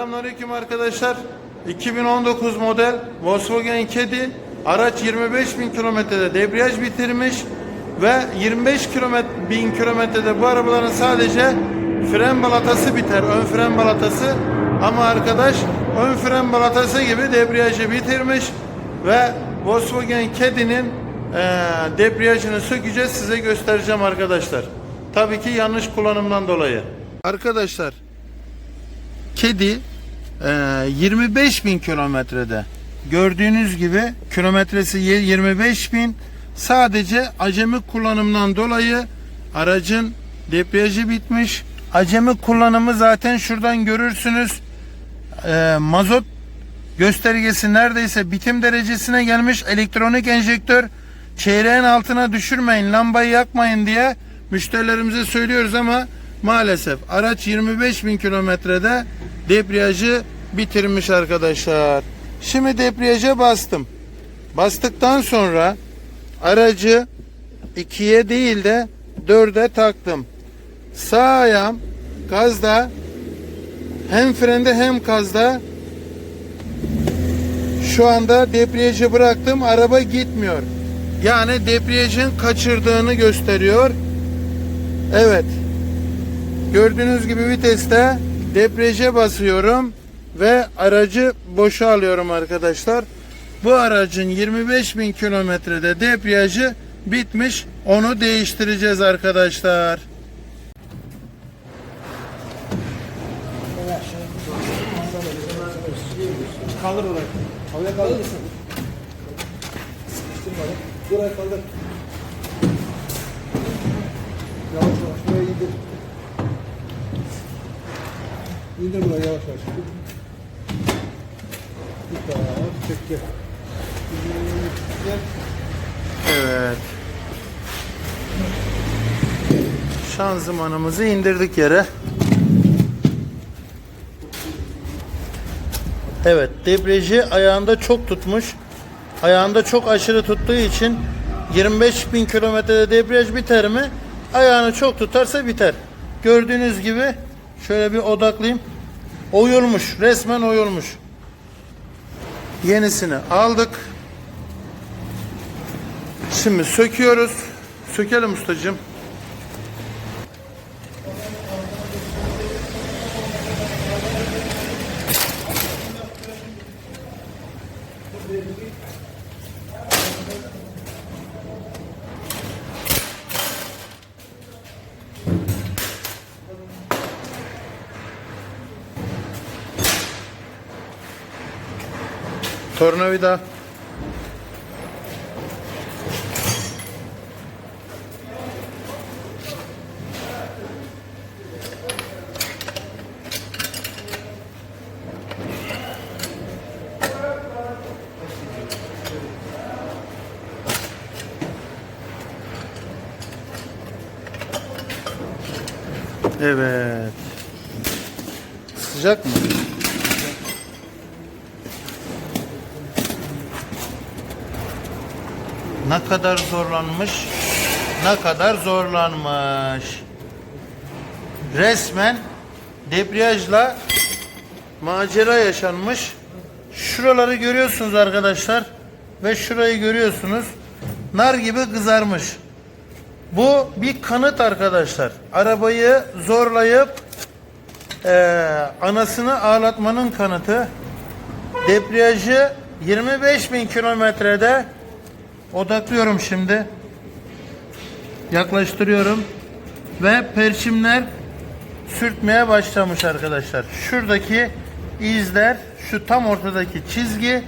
Selamünaleyküm arkadaşlar. 2019 model Volkswagen Kedi araç 25 bin kilometrede debriyaj bitirmiş ve 25 kilometre bin kilometrede bu arabaların sadece fren balatası biter. Ön fren balatası ama arkadaş ön fren balatası gibi debriyajı bitirmiş ve Volkswagen Kedi'nin eee debriyajını sökeceğiz size göstereceğim arkadaşlar. Tabii ki yanlış kullanımdan dolayı. Arkadaşlar Kedi e, 25 bin kilometrede. Gördüğünüz gibi kilometresi ye- 25 bin. Sadece acemi kullanımdan dolayı aracın debriyajı bitmiş. Acemi kullanımı zaten şuradan görürsünüz. E, mazot göstergesi neredeyse bitim derecesine gelmiş. Elektronik enjektör çeyreğin altına düşürmeyin, lambayı yakmayın diye müşterilerimize söylüyoruz ama maalesef araç 25 bin kilometrede debriyajı bitirmiş arkadaşlar. Şimdi debriyaja bastım. Bastıktan sonra aracı ikiye değil de dörde taktım. Sağ ayağım gazda hem frende hem gazda şu anda debriyajı bıraktım. Araba gitmiyor. Yani debriyajın kaçırdığını gösteriyor. Evet. Gördüğünüz gibi viteste debriyaja basıyorum ve aracı boşa alıyorum arkadaşlar. Bu aracın 25 bin kilometrede debriyajı bitmiş. Onu değiştireceğiz arkadaşlar. Kaldır orayı. Havaya kaldır. Buraya kaldır. Yavaş yavaş. Buraya indir. Buraya yavaş yavaş. Bir. Çek. Gel. Evet. Şanzımanımızı indirdik yere. Evet, debriyajı ayağında çok tutmuş. Ayağında çok aşırı tuttuğu için 25 bin kilometrede debriyaj biter mi? Ayağını çok tutarsa biter. Gördüğünüz gibi şöyle bir odaklayayım. Oyulmuş, resmen oyulmuş. Yenisini aldık. Şimdi söküyoruz. Sökelim ustacığım. Tornavida. Evet. Sıcak mı? Ne kadar zorlanmış? Ne kadar zorlanmış? Resmen debriyajla macera yaşanmış. Şuraları görüyorsunuz arkadaşlar ve şurayı görüyorsunuz. Nar gibi kızarmış. Bu bir kanıt arkadaşlar. Arabayı zorlayıp eee, anasını ağlatmanın kanıtı. Debriyajı 25 bin kilometrede odaklıyorum şimdi. Yaklaştırıyorum. Ve perçimler sürtmeye başlamış arkadaşlar. Şuradaki izler, şu tam ortadaki çizgi,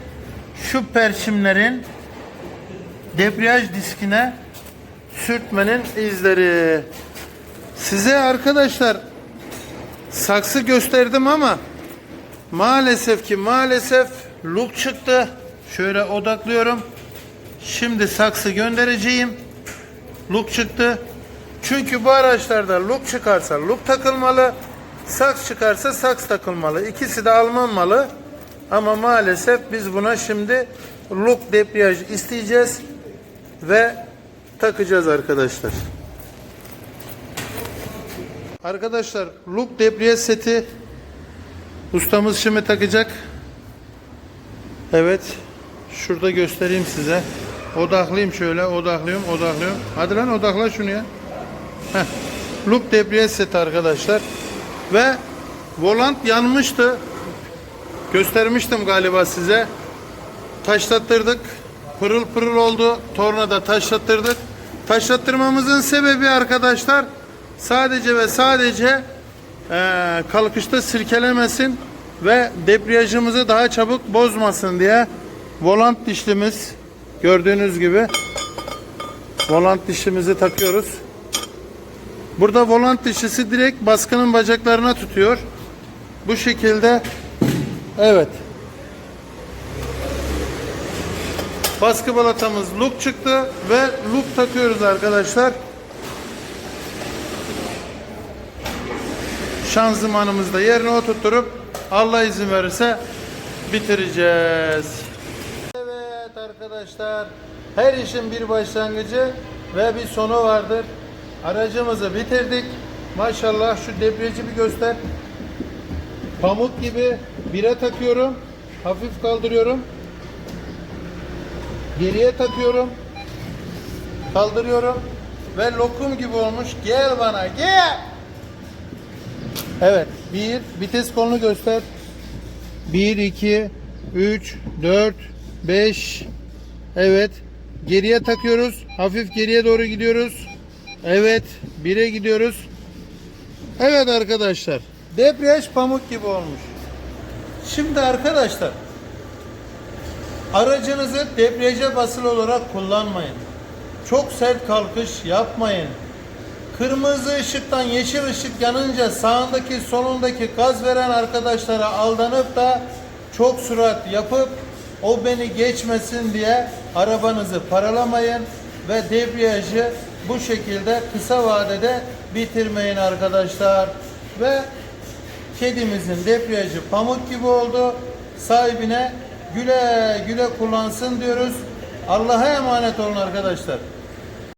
şu perçimlerin debriyaj diskine sürtmenin izleri. Size arkadaşlar saksı gösterdim ama maalesef ki maalesef luk çıktı. Şöyle odaklıyorum. Şimdi saksı göndereceğim. Luk çıktı. Çünkü bu araçlarda luk çıkarsa luk takılmalı. Saks çıkarsa saks takılmalı. İkisi de Alman malı. Ama maalesef biz buna şimdi luk debriyaj isteyeceğiz ve takacağız arkadaşlar. Arkadaşlar luk debriyaj seti Ustamız şimdi takacak. Evet. Şurada göstereyim size. Odaklıyım şöyle. Odaklıyorum. Odaklıyorum. Hadi lan odakla şunu ya. Heh. Loop debriyaj seti arkadaşlar. Ve volant yanmıştı. Göstermiştim galiba size. Taşlattırdık. Pırıl pırıl oldu. Tornada taşlattırdık. Taşlattırmamızın sebebi arkadaşlar sadece ve sadece eee, kalkışta sirkelemesin ve debriyajımızı daha çabuk bozmasın diye volant dişlimiz gördüğünüz gibi volant dişimizi takıyoruz. Burada volant dişlisi direkt baskının bacaklarına tutuyor. Bu şekilde evet Baskı balatamız loop çıktı ve loop takıyoruz arkadaşlar. Şanzımanımızı da yerine oturtturup Allah izin verirse bitireceğiz. Arkadaşlar her işin bir başlangıcı ve bir sonu vardır. Aracımızı bitirdik. Maşallah şu debriyajı bir göster. Pamuk gibi bire takıyorum. Hafif kaldırıyorum. Geriye takıyorum. Kaldırıyorum. Ve lokum gibi olmuş. Gel bana gel. Evet. Bir. Vites kolunu göster. 1, 2, 3, 4, 5. Evet. Geriye takıyoruz. Hafif geriye doğru gidiyoruz. Evet. 1'e gidiyoruz. Evet arkadaşlar. Debriyaj pamuk gibi olmuş. Şimdi arkadaşlar Aracınızı debriyaja basılı olarak kullanmayın. Çok sert kalkış yapmayın. Kırmızı ışıktan yeşil ışık yanınca sağındaki solundaki gaz veren arkadaşlara aldanıp da çok sürat yapıp o beni geçmesin diye arabanızı paralamayın ve debriyajı bu şekilde kısa vadede bitirmeyin arkadaşlar. Ve Kedimizin debriyajı pamuk gibi oldu. Sahibine güle güle kullansın diyoruz. Allah'a emanet olun arkadaşlar.